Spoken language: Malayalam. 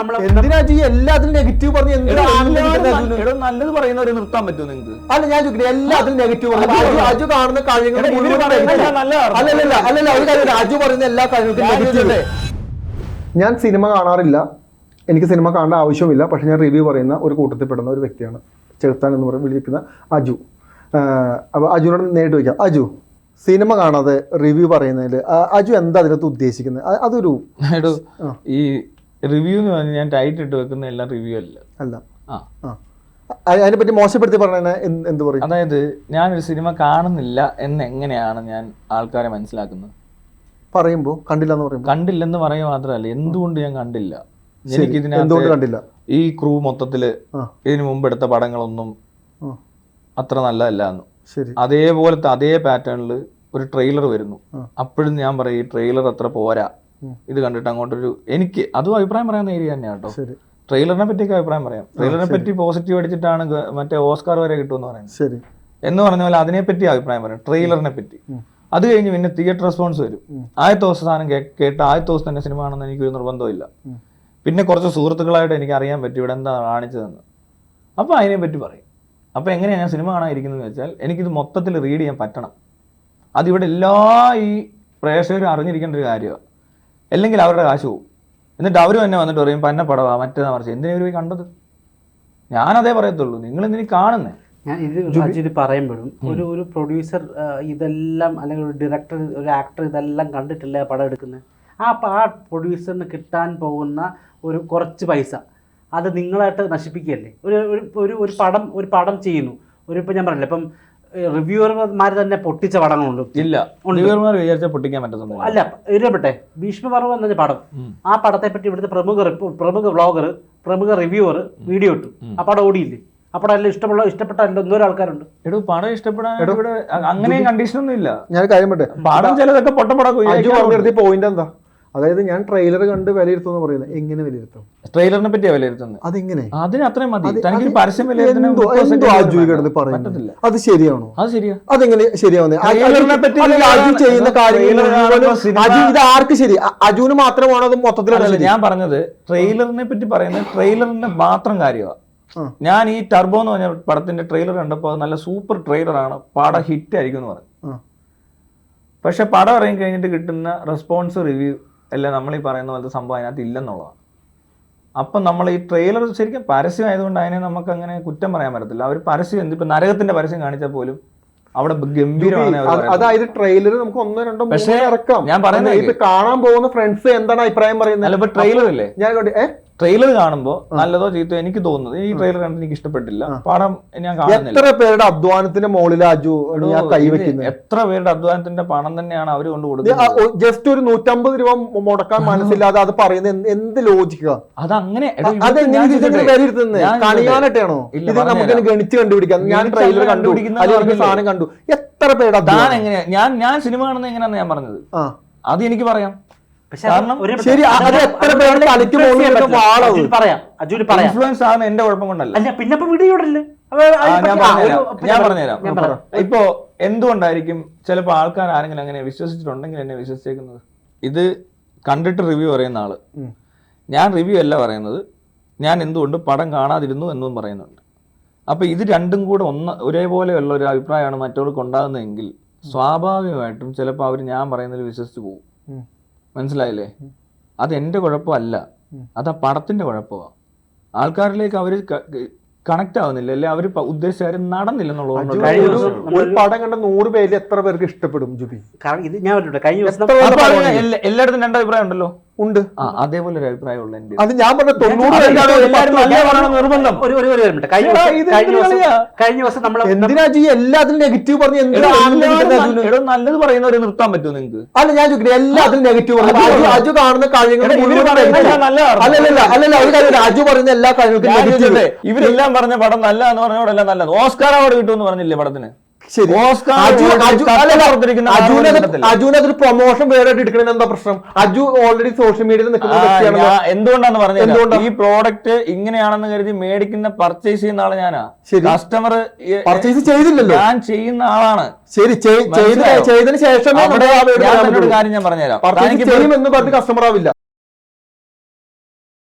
എന്തിനാ ഈ എല്ലാത്തിനും നെഗറ്റീവ് പറഞ്ഞ് എന്തിനാ നല്ലത് പറയുന്നവരെ നിർത്താൻ പറ്റുമോ നിങ്ങൾക്ക്? അല്ല ഞാൻ ചോദിക്കട്ടെ എല്ലാത്തിനും നെഗറ്റീവ് അജു കാണുന്ന കാര്യങ്ങൾ. അല്ലല്ല അല്ലല്ല ഒരു കാര്യം അജു പറയുന്ന എല്ലാ കാര്യങ്ങൾക്കും ഞാൻ നെഗറ്റീവ് ഞാൻ സിനിമ കാണാറില്ല. എനിക്ക് സിനിമ കാണേണ്ട ആവശ്യമില്ല പക്ഷെ ഞാൻ റിവ്യൂ പറയുന്ന ഒരു കൂട്ടത്തിൽ പെടുന്ന ഒരു വ്യക്തിയാണ്. ചെറുത്താൻ എന്ന് പറഞ്ഞ് വിളിക്കുന്ന അജു. അപ്പോൾ അജുനോട് നേരിട്ട് ചോദിക്കാം. അജു സിനിമ കാണാതെ റിവ്യൂ പറയുന്നതിൽ അജു എന്താ അതിനകത്ത് ഉദ്ദേശിക്കുന്നത്? അതൊരു ഈ റിവ്യൂ എന്ന് പറഞ്ഞാൽ ഞാൻ ടൈറ്റ് ഇട്ട് വെക്കുന്ന എല്ലാം റിവ്യൂ അല്ല. അല്ല. ആ. പറ്റി അതിനെപ്പറ്റി മോശപ്പെടുത്തി പറഞ്ഞാൽ എന്ത് പറയും? അതായത് ഞാനൊരു സിനിമ കാണുന്നില്ല എന്ന് എങ്ങനെയാണ് ഞാൻ ആൾക്കാരെ മനസ്സിലാക്കുന്നത്? പറയുമ്പോൾ കണ്ടില്ല എന്ന് പറയുമ്പോൾ കണ്ടില്ലെന്ന് പറയുക മാത്രമല്ല എന്തുകൊണ്ട് ഞാൻ കണ്ടില്ല? എനിക്ക് ഇതിനകത്ത് കണ്ടില്ല? ഈ ക്രൂ മൊത്തത്തിൽ ഇതിനു മുമ്പ് എടുത്ത പടങ്ങളൊന്നും അത്ര നല്ലതല്ല എന്ന്. അതേപോലത്തെ അതേ പാറ്റേണിൽ ഒരു ട്രെയിലർ വരുന്നു. അപ്പോഴും ഞാൻ പറയും ഈ ട്രെയിലർ അത്ര പോരാ. ഇത് കണ്ടിട്ട് അങ്ങോട്ടൊരു എനിക്ക് അതും അഭിപ്രായം പറയാവുന്ന ഏരിയ തന്നെയാണ് കേട്ടോ. ട്രെയിലറിനെ പറ്റിയൊക്കെ അഭിപ്രായം പറയാം. ട്രെയിലറിനെ പറ്റി പോസിറ്റീവ് അടിച്ചിട്ടാണ് മറ്റേ ഓസ്കാർ വരെ കിട്ടുമെന്ന് പറയുന്നത്. ശരി. എന്ന് പറഞ്ഞ പോലെ അതിനെപ്പറ്റി അഭിപ്രായം പറയാം. ട്രെയിലറിനെ പറ്റി. അത് കഴിഞ്ഞ് പിന്നെ തിയേറ്റർ റെസ്പോൺസ് വരും. ആദ്യത്തെ ദിവസം സാധനം കേട്ട ആദ്യത്തെ ദിവസം തന്നെ സിനിമ ആണെന്ന് എനിക്കൊരു നിർബന്ധമില്ല. പിന്നെ കുറച്ച് സുഹൃത്തുക്കളായിട്ട് എനിക്ക് അറിയാൻ പറ്റും ഇവിടെ എന്താ കാണിച്ചതെന്ന്. അപ്പോൾ അതിനെ പറ്റി പറയും. അപ്പോൾ എങ്ങനെയാണ് ഞാൻ സിനിമ കാണാതിരിക്കുന്നത് വെച്ചാൽ എനിക്കിത് മൊത്തത്തിൽ റീഡ് ചെയ്യാൻ പറ്റണം. അതിവിടെ എല്ലാ ഈ പ്രേക്ഷകരും അറിഞ്ഞിരിക്കേണ്ട ഒരു കാര്യമാണ് അല്ലെങ്കിൽ അവരുടെ കാശ് പോകും എന്നിട്ട് അവർ തന്നെ വന്നിട്ട് പറയും പന്ന പടവാ മറ്റേതാ മറിച്ച്. എന്തിനാ ഇവർ പോയി കണ്ടത്? ഞാനതേ പറയത്തുള്ളൂ. നിങ്ങൾ എന്തിനീ കാണുന്നേ? ഞാൻ ഇത് ഇത് പറയുമ്പോഴും ഒരു ഒരു പ്രൊഡ്യൂസർ ഇതെല്ലാം അല്ലെങ്കിൽ ഒരു ഡയറക്ടർ ഒരു ആക്ടർ ഇതെല്ലാം കണ്ടിട്ടില്ലേ പടം എടുക്കുന്നത്? ആ ആ പ്രൊഡ്യൂസറിന് കിട്ടാൻ പോകുന്ന ഒരു കുറച്ച് പൈസ അത് നിങ്ങളായിട്ട് നശിപ്പിക്കുകയല്ലേ? ഒരു ഒരു ഒരു ഒരു പടം ഒരു പടം ചെയ്യുന്നു. ഒരു ഇപ്പം ഞാൻ പറഞ്ഞില്ല ഇപ്പം റിവ്യൂവർമാർ തന്നെ പൊട്ടിച്ച പടങ്ങളുണ്ട് ഇല്ല. റിവ്യൂവർമാർ വിചാരിച്ചാൽ പൊട്ടിക്കാൻ പറ്റുന്നു അല്ല ഇരപ്പെട്ടെ ഭീഷ്മപർവം എന്ന പടം. ആ പടത്തെ പറ്റി ഇവിടുത്തെ പ്രമുഖ പ്രമുഖ വ്ളോഗർ പ്രമുഖ റിവ്യൂവർ വീഡിയോ ഇട്ടു. ആ പടം ഓടിയില്ലേ? ആ പടം എല്ലാം ഇഷ്ടമുള്ള ഇഷ്ടപ്പെട്ട എല്ലാം എന്തോരം ആൾക്കാരുണ്ട്. എടോ പടം ഇഷ്ടപ്പെടാൻ ഇവിടെ അ- അങ്ങനെയും കണ്ടീഷൻ ഒന്നും ഇല്ല ഞാൻ കാര്യം പറ്റേ പടം ചിലതൊക്കെ പൊട്ടപ്പടം അജു പറഞ്ഞെടുത്ത പോയിന്റ് എന്താ? അതായത് ഞാൻ ട്രെയിലർ കണ്ട് വിലയിരുത്തും എന്ന് പറയുന്നത്. എങ്ങനെ വിലയിരുത്തും? ട്രെയിലറിനെ പറ്റിയാ വിലയിരുത്തുന്നത് അതെങ്ങനെ. അതിന് അത്രയും മതി. തനിക്ക് അത് പരസ്യം വിലയിരുത്തുന്നത് പറ്റത്തില്ല. അത് ശരിയാണോ? അത് ശരിയാ. അതെങ്ങനെ ശരിയാവുന്നത് അജു- ട്രെയിലറിനെ പറ്റി അജു ചെയ്യുന്ന കാര്യങ്ങൾ ഇത് ആർക്ക് ശരി? അജുവിന് മാത്രമാണോ അത് മൊത്തത്തിൽ ഞാൻ പറഞ്ഞത് ട്രെയിലറിനെ പറ്റി പറയുന്നത് ട്രെയിലറിന്റെ മാത്രം കാര്യമാണ് ഞാൻ ഈ ടർബോ എന്ന് പറഞ്ഞ പടത്തിന്റെ ട്രെയിലർ കണ്ടപ്പോൾ നല്ല സൂപ്പർ ട്രെയിലറാണ് പടം ഹിറ്റ് ആയിരിക്കും എന്ന് പറഞ്ഞു. പക്ഷെ പടം ഇറങ്ങി കഴിഞ്ഞിട്ട് കിട്ടുന്ന റെസ്പോൺസ് റിവ്യൂ എല്ലാം നമ്മൾ ഈ പറയുന്ന പോലത്തെ സംഭവം അതിനകത്ത് ഇല്ലെന്നുള്ളതാണ്. അപ്പം നമ്മൾ ഈ ട്രെയിലർ ശരിക്കും പരസ്യമായതുകൊണ്ട് അതിനെ നമുക്ക് അങ്ങനെ കുറ്റം പറയാൻ പറ്റത്തില്ല. അവർ പരസ്യം എന്ത് ഇപ്പം നരകത്തിന്റെ പരസ്യം കാണിച്ചാൽ പോലും അവിടെ ഗംഭീരമാണ് അത് അതായത് ട്രെയിലർ നമുക്ക് ഒന്നോ രണ്ടോ പക്ഷേ ഞാൻ പറയുന്നത് ഇത് കാണാൻ പോകുന്ന ഫ്രണ്ട്സ് എന്താണ് അഭിപ്രായം പറയുന്നത്? ട്രെയിലർ അല്ലേ ഞാൻ? ട്രെയിലർ കാണുമ്പോൾ നല്ലതോ ചീത്തോ എനിക്ക് തോന്നുന്നത്. ഈ ട്രെയിലർ കണ്ടിട്ട് എനിക്ക് ഇഷ്ടപ്പെട്ടില്ല. പടം ഞാൻ കാണുന്നില്ല. എത്ര പേരുടെ അധ്വാനത്തിന്റെ മുകളിൽ അജു കൈവയ്ക്കുന്നത് എത്ര പേരുടെ അധ്വാനത്തിന്റെ പണം തന്നെയാണ് അവർ കൊണ്ട് കൊടുക്കുന്നത്? ജസ്റ്റ് ഒരു നൂറ്റമ്പത് രൂപ മുടക്കാൻ മനസ്സില്ലാതെ അത് പറയുന്നത് എന്ത് ലോജിക്ക? അത് അങ്ങനെ ഇല്ല, ഇത് നമുക്ക് ഗണിച്ച് കണ്ടുപിടിക്കാം. ഞാൻ ട്രെയിലർ കണ്ടുപിടിക്കുന്ന കണ്ടു. സാധനം കണ്ടു. എത്ര പേരുടെ ഞാൻ ഞാൻ സിനിമ കാണുന്നത് എങ്ങനെയാണെന്ന് ഞാൻ പറഞ്ഞത്? അത് എനിക്ക് പറയാം. ശരി, അത് എത്ര പേരുടെ തലയ്ക്ക് മുകളിൽ. വാളാവും. പറയാം പറയാം. ഇൻഫ്ലുവൻസ് ആണ് എന്റെ കുഴപ്പം കൊണ്ടല്ല. അല്ല പിന്നെ ഞാൻ പറഞ്ഞുതരാം. ഇപ്പോ എന്തുകൊണ്ടായിരിക്കും ചിലപ്പോൾ ആൾക്കാർ ആരെങ്കിലും അങ്ങനെ വിശ്വസിച്ചിട്ടുണ്ടെങ്കിൽ എന്നെ വിശ്വസിച്ചേക്കുന്നത്? ഇത് കണ്ടിട്ട് റിവ്യൂ പറയുന്ന ആൾ. ഞാൻ റിവ്യൂ അല്ല പറയുന്നത്. ഞാൻ എന്തുകൊണ്ട് പടം കാണാതിരുന്നു എന്നും പറയുന്നുണ്ട്. അപ്പൊ ഇത് രണ്ടും കൂടെ ഒന്ന് ഒരേപോലെയുള്ള ഒരു അഭിപ്രായമാണ് മറ്റവർക്ക് ഉണ്ടാകുന്നതെങ്കിൽ സ്വാഭാവികമായിട്ടും ചിലപ്പോൾ അവർ ഞാൻ പറയുന്നതിൽ വിശ്വസിച്ച് പോകും. മനസ്സിലായില്ലേ? അത് എന്റെ കുഴപ്പമല്ല അത് ആ പടത്തിന്റെ കുഴപ്പമാണ് ആൾക്കാരിലേക്ക് അവർ കണക്ട് ആവുന്നില്ല. അല്ലെ? അവർ ഉദ്ദേശിച്ച കാര്യം എന്നുള്ളതുകൊണ്ട് നടന്നില്ലെന്നുള്ളതുകൊണ്ട് ഒരു- ദിവസം പടം കണ്ട നൂറ് പേരിൽ എത്ര പേർക്ക് ഇഷ്ടപ്പെടും ജുബി? കാരണം ഇത് ഞാൻ പറഞ്ഞിട്ടുണ്ട്. കഴിഞ്ഞ ദിവസം എല്ലായിടത്തും രണ്ട് അഭിപ്രായം ഉണ്ടല്ലോ. ഉണ്ട്. അതേപോലെ ഒരു അഭിപ്രായമുള്ള എന്റെ അത് ഞാൻ പറഞ്ഞ നിർബന്ധം. കഴിഞ്ഞ വർഷം ദിവസം നമ്മൾ എന്തിനാ ഈ എല്ലാത്തിനും നെഗറ്റീവ് പറഞ്ഞു എന്തിനാ നല്ലത് പറയുന്നവരെ നിർത്താൻ പറ്റുമോ നിങ്ങൾക്ക് അല്ല ഞാൻ ചോദിക്കുന്നത് എല്ലാത്തിനും നെഗറ്റീവ് പറഞ്ഞു അജു കാണുന്ന കാര്യങ്ങൾ അല്ലല്ല അല്ലല്ല ഒരു കാര്യം രാജു പറയുന്ന എല്ലാ കാര്യങ്ങൾക്കും ഇവരെല്ലാം പറഞ്ഞ പടം നല്ല എന്ന് പറഞ്ഞോടെല്ലാം നല്ലത് ഓസ്കാർ അവാർഡ് കിട്ടുമെന്ന് പറഞ്ഞില്ലേ പടത്തിന്? ശരി. അജു അജു കത്ത് അല്ലല്ല, പുറത്തിരിക്കുന്ന അജുവിനത് ആർക്കും കിട്ടത്തില്ല. അജുവിനതൊരു പ്രൊമോഷൻ വേറെ എടുക്കണ എന്താ പ്രശ്നം? അജു ഓൾറെഡി സോഷ്യൽ മീഡിയയിൽ നിൽക്കുന്ന വ്യക്തിയാണല്ലോ. വ്യക്തിയാണ് എന്തുകൊണ്ടാന്ന് പറഞ്ഞത്? ഈ പ്രോഡക്റ്റ് ഇങ്ങനെയാണെന്ന് കരുതി മേടിക്കുന്ന പർച്ചേസ് ചെയ്യുന്ന ആൾ ഞാനാ. കസ്റ്റമർ പർച്ചേസ് ചെയ്തില്ലല്ലോ. ഞാൻ ചെയ്യുന്ന ആളാണ്. ശരി ചെയ്തതിനു ശേഷം. കാര്യം ഞാൻ പറഞ്ഞുതരാം. പർച്ചേസ് തനിക്ക് ചെയ്യുമെന്ന് പറഞ്ഞ് കസ്റ്റമർ ആവില്ല.